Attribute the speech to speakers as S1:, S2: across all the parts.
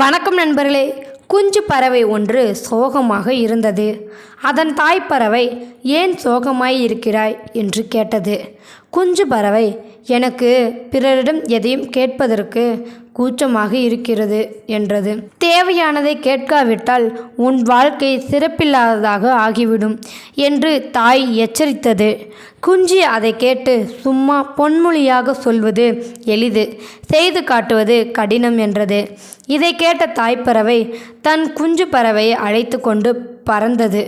S1: வணக்கம் நண்பர்களே. குஞ்சு பறவை ஒன்று சோகமாக இருந்தது. அதன் தாய் பறவை ஏன் சோகமாய் இருக்கிறாய்? என்று கேட்டது. குஞ்சு பறவை எனக்கு பிறரிடம் எதையும் கேட்பதற்கு கூச்சமாக இருக்கிறது என்றது. தேவையானதை கேட்காவிட்டால் உன் வாழ்க்கை சிறப்பில்லாததாக ஆகிவிடும் என்று தாய் எச்சரித்தது. குஞ்சு அதை கேட்டு சும்மா பொன்மொழியாக சொல்வது எளிது. செய்து காட்டுவது கடினம் என்றது. இதை கேட்ட தாய்ப்பறவை தன் குஞ்சு பறவையை அழைத்து கொண்டு பறந்தது.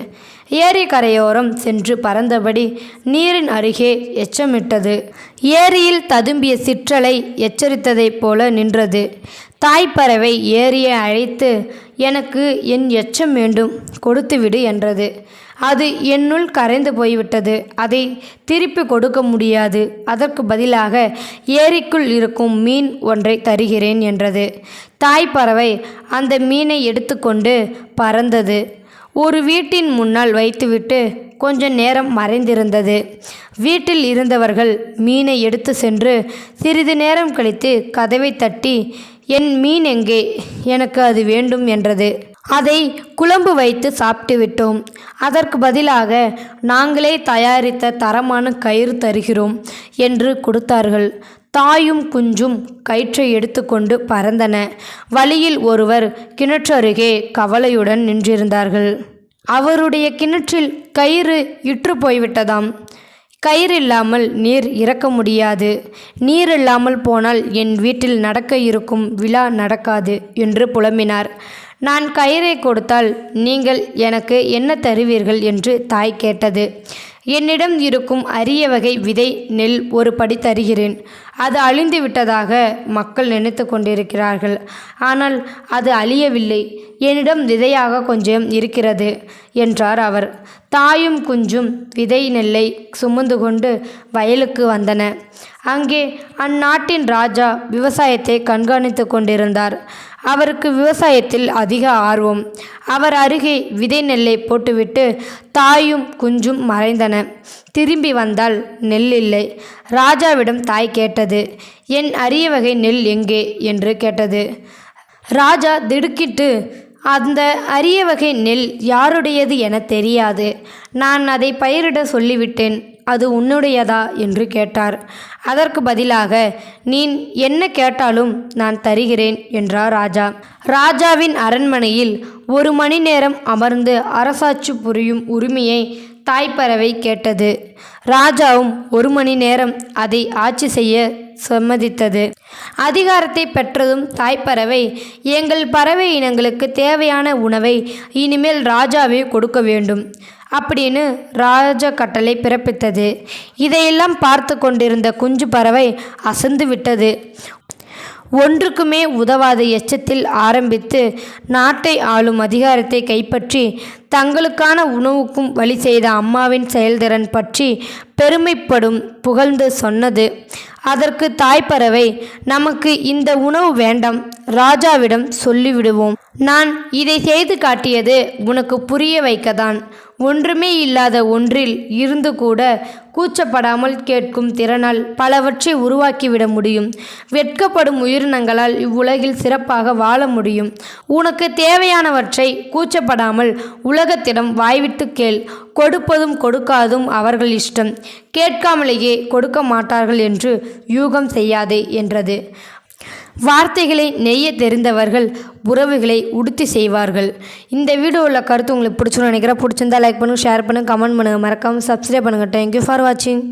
S1: ஏரி கரையோரம் சென்று பறந்தபடி நீரின் அருகே எச்சமிட்டது. ஏரியில் ததும்பிய சிற்றலை எச்சரித்ததைப் போல நின்றது. தாய்ப்பறவை ஏரியை அழைத்து எனக்கு என் எச்சம் வேண்டும் கொடுத்துவிடு என்றது. அது என்னுள் கரைந்து போய்விட்டது. அதை திருப்பி கொடுக்க முடியாது. அதற்கு பதிலாக ஏரிக்குள் இருக்கும் மீன் ஒன்றை தருகிறேன் என்றது. தாய்ப்பறவை அந்த மீனை எடுத்துக்கொண்டு பறந்தது. ஒரு வீட்டின் முன்னால் வைத்துவிட்டு கொஞ்ச நேரம் மறைந்திருந்தது. வீட்டில் இருந்தவர்கள் மீனை எடுத்து சென்று சிறிது நேரம் கழித்து கதவை தட்டி என் மீன் எங்கே? எனக்கு அது வேண்டும் என்றது. அதை குழம்பு வைத்து சாப்பிட்டு விட்டோம். அதற்கு பதிலாக நாங்களே தயாரித்த தரமான கயிறு தருகிறோம் என்று கொடுத்தார்கள். தாயும் குஞ்சும் கயிற்றை எடுத்துக்கொண்டு பறந்தன. வழியில் ஒருவர் கிணற்றருகே கவலையுடன் நின்றிருந்தார்கள். அவருடைய கிணற்றில் கயிறு இற்று போய்விட்டதாம். கயிறு இல்லாமல் நீர் இறக்க முடியாது. நீர் இல்லாமல் போனால் என் வீட்டில் நடக்க இருக்கும் விழா நடக்காது என்று புலம்பினார். நான் கயிறை கொடுத்தால் நீங்கள் எனக்கு என்ன தருவீர்கள் என்று தாய் கேட்டது. என்னிடம் இருக்கும் அரிய வகை விதை நெல் ஒரு படி தருகிறேன். அது அழிந்து விட்டதாக மக்கள் நினைத்து கொண்டிருக்கிறார்கள். ஆனால் அது அழியவில்லை. என்னிடம் விதையாக கொஞ்சம் இருக்கிறது என்றார் அவர். தாயும் குஞ்சும் விதை நெல்லை சுமந்து கொண்டு வயலுக்கு வந்தன. அங்கே அந்நாட்டின் ராஜா விவசாயத்தை கண்காணித்து கொண்டிருந்தார். அவருக்கு விவசாயத்தில் அதிக ஆர்வம். அவர் அருகே விதை நெல்லை போட்டுவிட்டு தாயும் குஞ்சும் மறைந்தன. திரும்பி வந்தால் நெல் இல்லை. ராஜாவிடம் தாய் கேட்டது என் அரிய வகை நெல் எங்கே? என்று கேட்டது. ராஜா திடுக்கிட்டு அந்த அரிய வகை நெல் யாருடையது என தெரியாது. நான் அதை பயிரிட சொல்லிவிட்டேன். அது உன்னுடையதா? என்று கேட்டார். அதற்கு பதிலாக நீ என்ன கேட்டாலும் நான் தருகிறேன் என்றார் ராஜா. ராஜாவின் அரண்மனையில் ஒரு மணி நேரம் அமர்ந்து அரசாட்சி புரியும் உரிமையை தாய்ப்பறவை கேட்டது. ராஜாவும் ஒரு மணி நேரம் அதை ஆட்சி செய்ய சம்மதித்தது. அதிகாரத்தை பெற்றதும் தாய்ப்பறவை எங்கள் பறவை இனங்களுக்கு தேவையான உணவை இனிமேல் ராஜாவே கொடுக்க வேண்டும் அப்படின்னு ராஜ கட்டளை பிறப்பித்தது. இதையெல்லாம் பார்த்து கொண்டிருந்த குஞ்சு பறவை அசந்து விட்டது. ஒன்றுக்குமே உதவாத எச்சத்தில் ஆரம்பித்து நாட்டை ஆளும் அதிகாரத்தை கைப்பற்றி தங்களுக்கான உணவுக்கும் வழி செய்த அம்மாவின் செயல்திறன் பற்றி பெருமைப்படும் புகழ்ந்து சொன்னது. அதற்கு தாய்ப்பறவை நமக்கு இந்த உணவு வேண்டாம் ராஜாவிடம் சொல்லிவிடுவோம். நான் இதை செய்து காட்டியது உனக்கு புரிய வைக்கதான் ஒன்றுமே இல்லாத ஒன்றில் இருந்து கூட கூச்சப்படாமல் கேட்கும் திறனால் பலவற்றை உருவாக்கிவிட முடியும். வெட்கப்படும் உயிரினங்களால் இவ்வுலகில் சிறப்பாக வாழ முடியும். உனக்கு தேவையானவற்றை கூச்சப்படாமல் உலகத்திடம் வாய்விட்டு கேள். கொடுப்பதும் கொடுக்காதும் அவர்கள் இஷ்டம். கேட்காமலேயே கொடுக்க மாட்டார்கள் என்று யூகம் செய்யாதே என்றது. வார்த்தைகளை நெய்ய தெரிந்தவர்கள் உறவுகளை உடுத்தி செய்வார்கள். இந்த வீடியோவில் கருத்து உங்களுக்கு பிடிச்சுன்னு நினைக்கிறேன். பிடிச்சிருந்தா லைக் பண்ணுங்கள் ஷேர் பண்ணுங்கள் கமெண்ட் பண்ணுங்கள் மறக்காமல் சப்ஸ்கிரைப் பண்ணுங்கள் தேங்க்யூ ஃபார் வாட்சிங்